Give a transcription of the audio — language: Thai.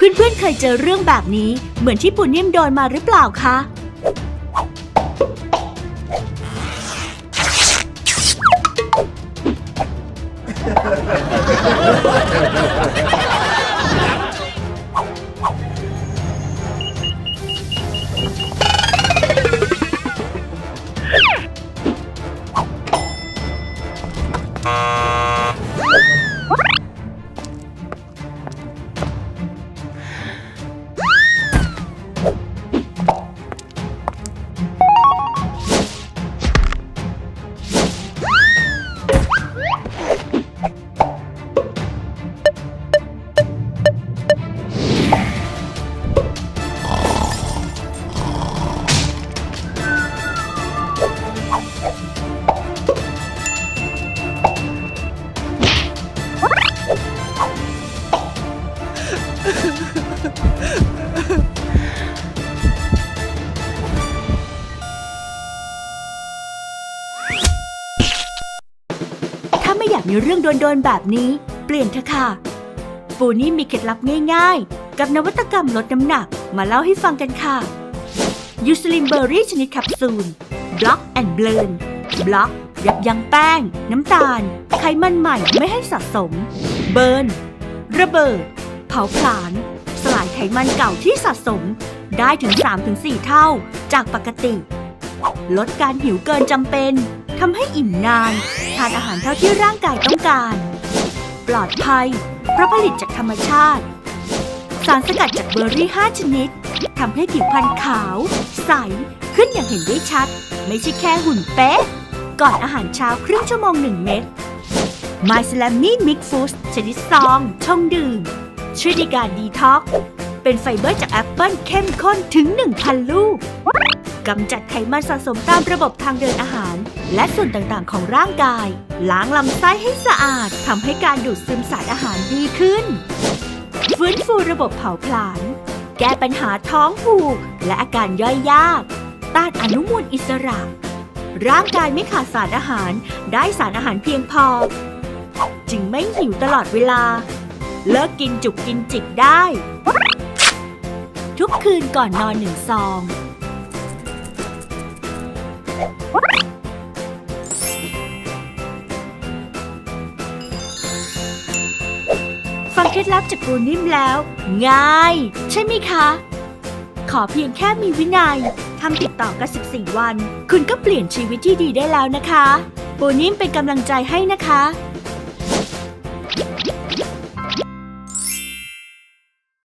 เพื่อนๆ เคยเจอเรื่องแบบนี้เหมือนที่ปูนิ่มโดนมาหรือเปล่าคะถ้าไม่ากมีเรื่องโดนๆแบบนี้ เปลี่ยนเถอะค่ะ ปูนี่มีเคล็ดลับง่ายๆ กับนวัตกรรมลดน้ำหนักมาเล่าให้ฟังกันค่ะ ยูสลินเบอร์รี่ชนิดแคปซูลบล็อกแอนด์เบลนบล็อกยับยั้งแป้ง น้ำตาล ไขมันใหม่ไม่ให้สะสม เบิร์น ระเบิด เผาผลาญ สลายไขมันเก่าที่สะสม ได้ถึง 3-4 เท่า จากปกติ ลดการหิวเกินจำเป็น ทำให้อิ่มนาน ทานอาหารเท่าที่ร่างกายต้องการ ปลอดภัย เพราะผลิตจากธรรมชาติ สารสกัดจากเบอร์รี่ 5 ชนิดทำให้ผิวพรรณขาว ใส ขึ้นอย่างเห็นได้ชัด ไม่ใช่แค่หุ่นเป๊ะ ก่อนอาหารเช้าครึ่งชั่วโมง 1 เม็ด My s l a m m y Mix Foods ชนิดซอง ชงดื่ม ช่วยในการดีท็อกเป็นไฟเบอร์จากแอปเปิลเข้มข้นถึง 1,000 ลูกกำจัดไขมันสะสมตามระบบทางเดินอาหาร และส่วนต่างๆของร่างกาย ล้างลำไส้ให้สะอาดทำให้การดูดซึมสารอาหารดีขึ้น ฟื้นฟูระบบเผาผลาญแก้ปัญหาท้องผูก และอาการย่อยยาก ต้านอนุมูลอิสระ ร่างกายไม่ขาดสารอาหาร ได้สารอาหารเพียงพอ จึงไม่หิวตลอดเวลา เลิกกินจุกกินจิกได้ ทุกคืนก่อนนอนหนึ่งซอง ฟังเคล็ดลับจากปูนิ่มแล้ว ง่าย ใช่ไหมคะ ขอเพียงแค่มีวินัยทำติดต่อกัน 14 วัน คุณก็เปลี่ยนชีวิตที่ดีได้แล้วนะคะ ปูนิ่มเป็นกำลังใจให้นะคะ